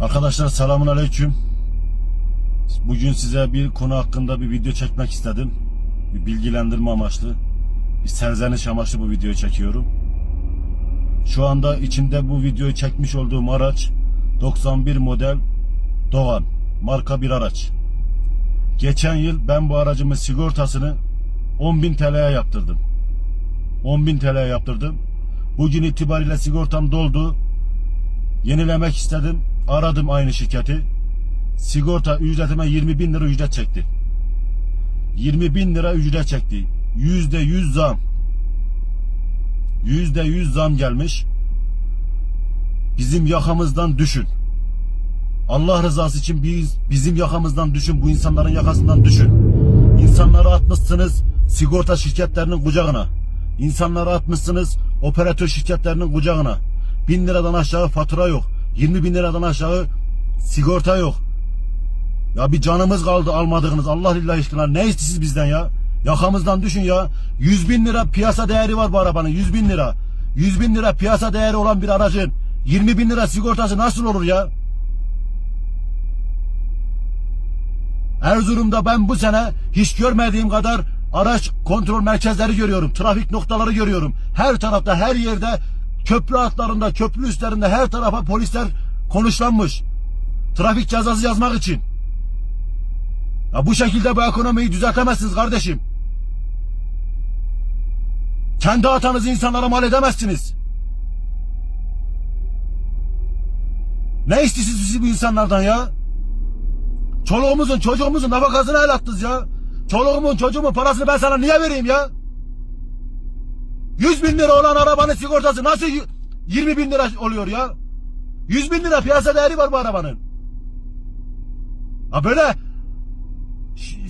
Arkadaşlar selamun aleyküm. Bugün size bir konu hakkında bir video çekmek istedim. Bir bilgilendirme amaçlı. Bir serzeniş amaçlı bu videoyu çekiyorum. Şu anda içinde bu videoyu çekmiş olduğum araç 91 model Doğan marka bir araç. Geçen yıl ben bu aracımın sigortasını 10.000 TL'ye yaptırdım. 10.000 TL'ye yaptırdım. Bugün itibariyle sigortam doldu. Yenilemek istedim. Aradım aynı şirketi. Sigorta ücretime 20 bin lira ücret çekti. 20 bin lira ücret çekti. Yüzde yüz zam. Yüzde yüz zam gelmiş. Bizim yakamızdan düşün. Allah rızası için biz, bizim yakamızdan düşün. Bu insanların yakasından düşün. İnsanları atmışsınız sigorta şirketlerinin kucağına. İnsanları atmışsınız operatör şirketlerinin kucağına. Bin liradan aşağı fatura yok. 20 bin liradan aşağı sigorta yok. Ya bir canımız kaldı almadığınız Allah lillahi aşkına ne istiyorsunuz bizden ya? Yakamızdan düşün ya. 100 bin lira piyasa değeri var bu arabanın 100 bin lira. 100 bin lira piyasa değeri olan bir aracın 20 bin lira sigortası nasıl olur ya? Erzurum'da ben bu sene hiç görmediğim kadar araç kontrol merkezleri görüyorum. Trafik noktaları görüyorum. Her tarafta her yerde köprü altlarında, köprü üstlerinde her tarafa polisler konuşlanmış. Trafik cezası yazmak için. Ya bu şekilde bu ekonomiyi düzeltemezsiniz kardeşim. Kendi hatanızı insanlara mal edemezsiniz. Ne istiyorsunuz siz bu insanlardan ya? Çoluğumuzun çocuğumuzun nafakasını el attınız ya. Çoluğumun çocuğumun parasını ben sana niye vereyim ya? 100 bin lira olan arabanın sigortası nasıl y- 20 bin lira oluyor ya? 100 bin lira piyasa değeri var bu arabanın. Ha böyle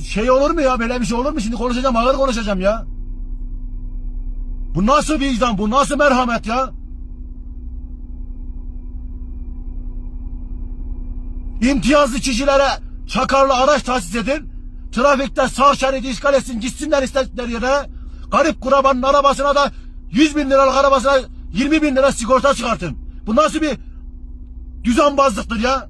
şey olur mu ya böyle bir şey olur mu şimdi konuşacağım ağır konuşacağım ya. Bu nasıl vicdan bu nasıl merhamet ya? İmtiyazlı kişilere çakarlı araç tahsis edin. Trafikte sağ şeridi işgal etsin gitsinler istedikleri yere. Garip kurabanın arabasına da 100 bin liralık arabasına 20 bin lira sigorta çıkartın. Bu nasıl bir düzenbazlıktır ya?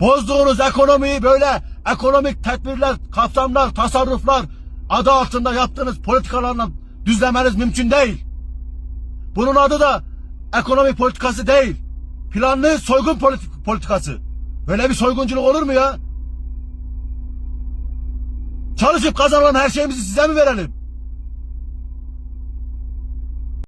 Bozduğunuz ekonomiyi böyle ekonomik tedbirler, kapsamlar, tasarruflar adı altında yaptığınız politikalarla düzlemeniz mümkün değil. Bunun adı da ekonomi politikası değil. Planlı soygun politik- politikası. Böyle bir soygunculuk olur mu ya? Çalışıp kazanılan her şeyimizi size mi verelim?